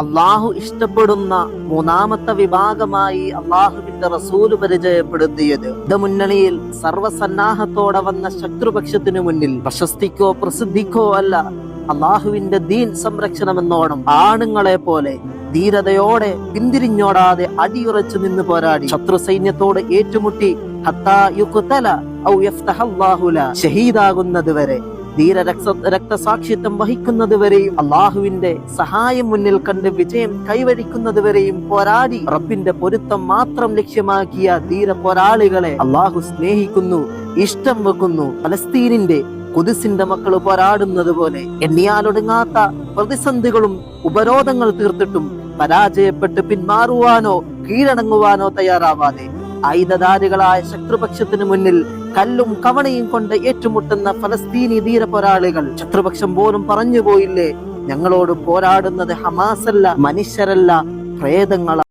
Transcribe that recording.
അള്ളാഹു ഇഷ്ടപ്പെടുന്ന മൂന്നാമത്തെ വിഭാഗമായി അള്ളാഹുവിന്റെ റസൂൽ പരിചയപ്പെടുത്തിയത്. മുന്നണിയിൽ സർവസന്നാഹത്തോടെ വന്ന ശത്രുപക്ഷത്തിനു മുന്നിൽ. പ്രശസ്തിക്കോ പ്രസിദ്ധിക്കോ അല്ല അള്ളാഹുവിന്റെ ദീൻ സംരക്ഷണമെന്നോണം ആണുങ്ങളെ പോലെ ധീരതയോടെ പിന്തിരിഞ്ഞോടാതെ അടിയുറച്ചു നിന്ന് പോരാടി. ശത്രു സൈന്യത്തോട് ഏറ്റുമുട്ടി ഹത്താ യുഖ്തല ഔ യഫ്തഹല്ലാഹു ല. ഷഹീദാകുന്നത് ധീര രക്ത രക്തസാക്ഷിത്വം വഹിക്കുന്നത് വരെയും അള്ളാഹുവിന്റെ സഹായം മുന്നിൽ കണ്ട് വിജയം കൈവരിക്കുന്നത് വരെയും പോരാടി റബ്ബിന്റെ പൊരുത്തം മാത്രം ലക്ഷ്യമാക്കിയ ധീര പോരാളികളെ അള്ളാഹു സ്നേഹിക്കുന്നു ഇഷ്ടം വെക്കുന്നു. ഫലസ്തീനിന്റെ കുതിസിന്റെ മക്കൾ പോരാടുന്നത് പോലെ എണ്ണിയാലൊടുങ്ങാത്ത പ്രതിസന്ധികളും ഉപരോധങ്ങൾ തീർത്തിട്ടും പരാജയപ്പെട്ട് പിന്മാറുവാനോ കീഴടങ്ങുവാനോ തയ്യാറാവാതെ ആയുധധാരികളായ ശത്രുപക്ഷത്തിന് മുന്നിൽ കല്ലും കവണയും കൊണ്ട് ഏറ്റുമുട്ടുന്ന ഫലസ്തീനി ധീര പോരാളികൾ ശത്രുപക്ഷം പോലും പറഞ്ഞു പോയില്ലേ ഞങ്ങളോട് പോരാടുന്നത് ഹമാസല്ല മനുഷ്യരല്ല പ്രേതങ്ങളാണ്